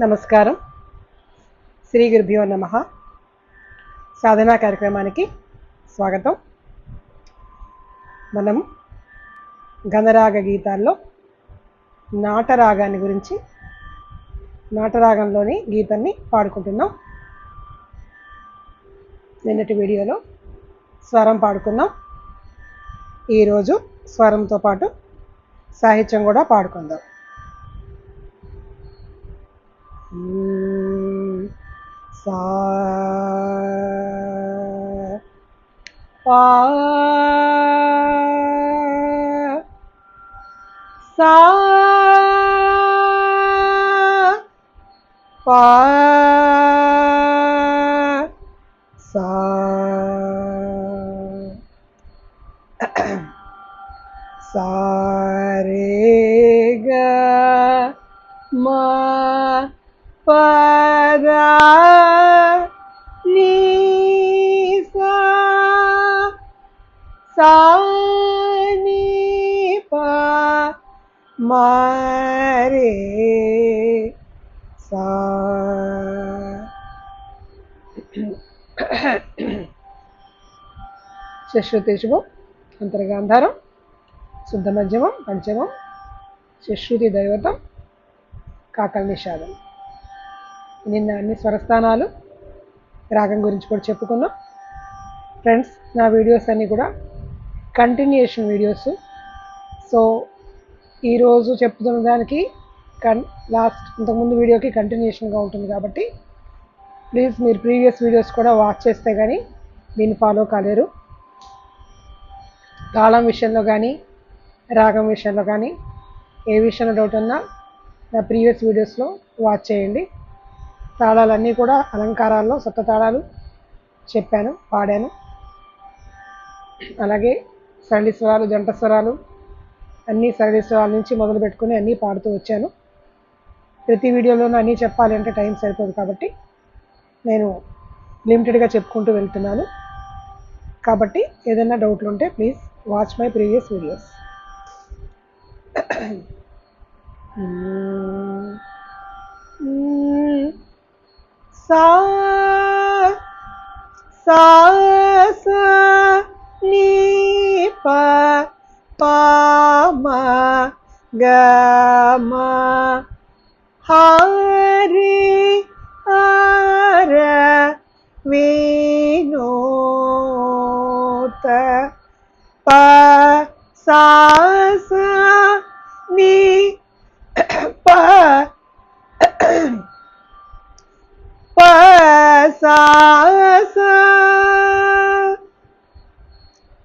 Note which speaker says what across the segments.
Speaker 1: నమస్కారం. శ్రీ గురుభ్యో నమ. సాధనా కార్యక్రమానికి స్వాగతం. మనం గణరాగ గీతాల్లో నాటరాగాన్ని గురించి నాటరాగంలోని గీతాన్ని పాడుకుంటున్నాం. నిన్నటి వీడియోలో స్వరం పాడుకున్నాం. ఈరోజు స్వరంతో పాటు సాహిత్యం కూడా పాడుకుందాం. சா பா சா சா சாரேக மா గా మా పరా నీ సా సా నీ పా మారే అంతర్గాంధారం శుద్ధ మధ్యమం పంచమం శశ్రుతి దైవతం కాకల్ నిషాదం నిన్న అన్ని స్వరస్థానాలు రాగం గురించి కూడా చెప్పుకున్నాం. ఫ్రెండ్స్ నా వీడియోస్ అన్నీ కూడా కంటిన్యూషన్ వీడియోస్ సో ఈరోజు చెప్తున్న దానికి కన్ లాస్ట్ ఇంతకుముందు వీడియోకి కంటిన్యూషన్గా ఉంటుంది కాబట్టి ప్లీజ్ మీరు ప్రీవియస్ వీడియోస్ కూడా వాచ్ చేస్తే కానీ దీన్ని ఫాలో కాలేరు. తాళం విషయంలో కానీ రాగం విషయంలో కానీ ఏ విషయంలో డౌట్ ఉన్నా నా ప్రీవియస్ వీడియోస్లో వాచ్ చేయండి. తాళాలన్నీ కూడా అలంకారాల్లో సొత్త తాళాలు చెప్పాను పాడాను. అలాగే సరళి స్వరాలు జంట స్వరాలు అన్ని సరళి స్వరాల నుంచి మొదలు పెట్టుకుని అన్నీ పాడుతూ వచ్చాను. ప్రతి వీడియోలోనూ అన్నీ చెప్పాలి అంటే టైం సరిపోదు కాబట్టి నేను లిమిటెడ్గా చెప్పుకుంటూ వెళ్తున్నాను. కాబట్టి ఏదైనా డౌట్లు ఉంటే please watch my previous videos. sa sa sa ni pa pa ma ga ma ha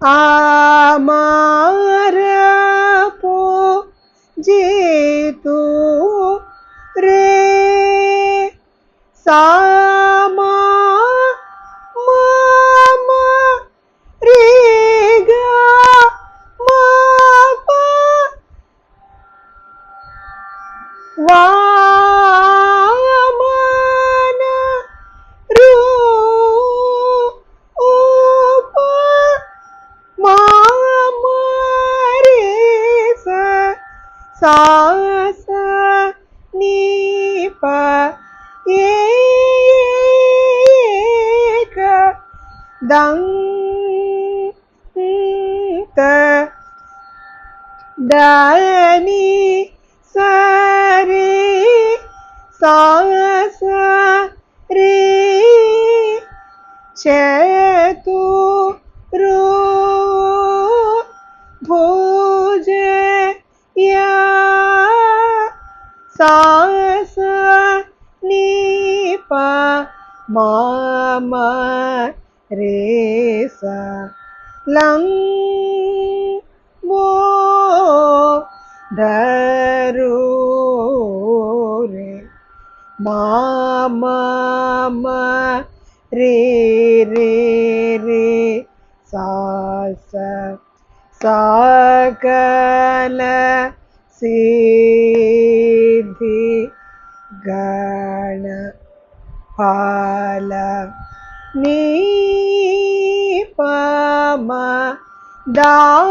Speaker 1: আমার পো যেতু রে সামা sa sa ni pa ye ka dang ta da ni sa re sa sa re che tu ru bhu sa ni pa ma ma re sa lang mo da ru re ma ma ma re re re sa sa sa ka la സിദ്ധി ഗണ പാല നീപമ ദായതു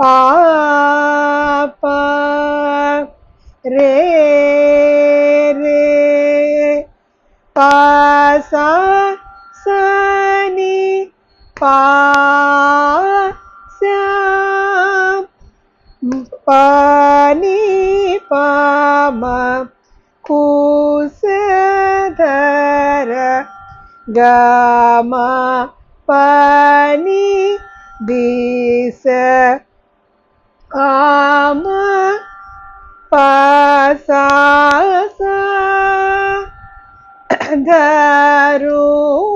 Speaker 1: പാപ രേ രേ പാസ സനി പാ pani pama kusadhara gama pani disa kama pasasa daru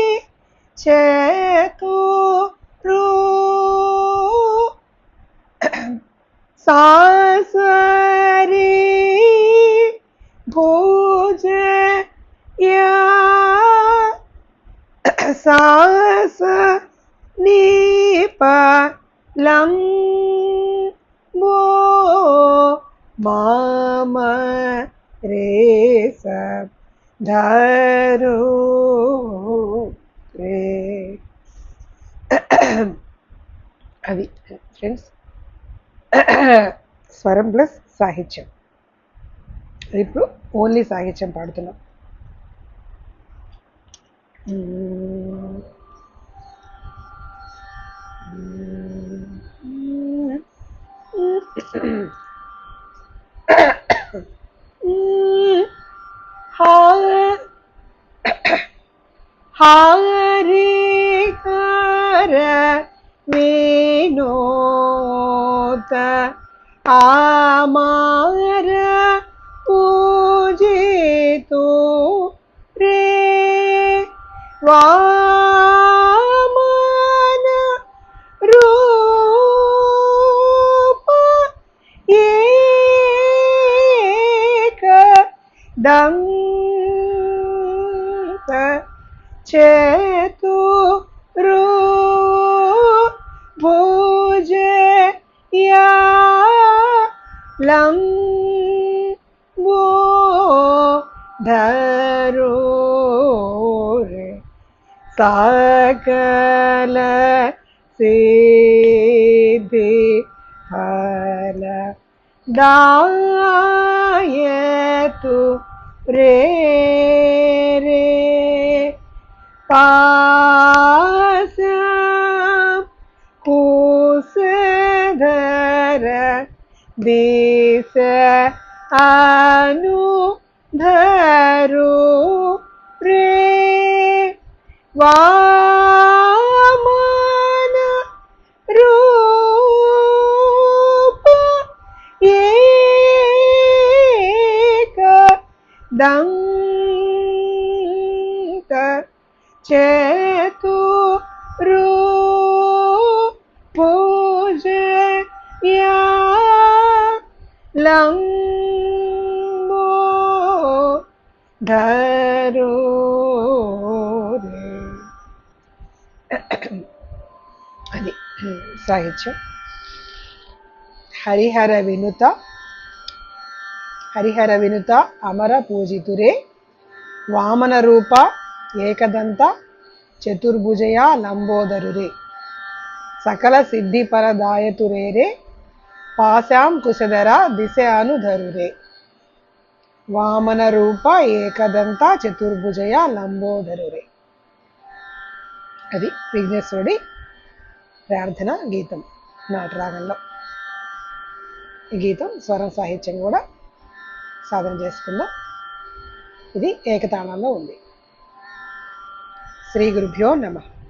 Speaker 1: ചേതൂരു സാസരി ഭോജ സാസ നീപ ലം മോ mama രേ സ ധരോ. రు రే అది friends స్వరం plus సాహిత్యం ఇప్పుడు ఓన్లీ సాహిత్యం పాడుతున్నాం మ్మ్. আমার পূজিত রে বামন রূপ এক দন্ত চেত ലംബോധരോര് സകല സിദ്ധി ഫല ദായതു രേ പാ बेस आनु धरो प्रे वामन रूप एक दंत चे ధరు అది సాహిత్యం హరిహర వినుత హరిహర వినుత అమర పూజితురే వామన రూప ఏకదంత చతుర్భుజయ లంబోదరురే సకల సిద్ధిపరదాయతురేరే పాశాం కుశధర దిశ అనుధరురే వామన రూప ఏకదంత చతుర్భుజయ లంబోధరురే. అది విఘ్నేశ్వరుడి ప్రార్థన గీతం నాటరాగంలో. ఈ గీతం స్వరం సాహిత్యం కూడా సాధన చేసుకుందాం. ఇది ఏకతాళంలో ఉంది. శ్రీ గురుభ్యో నమః.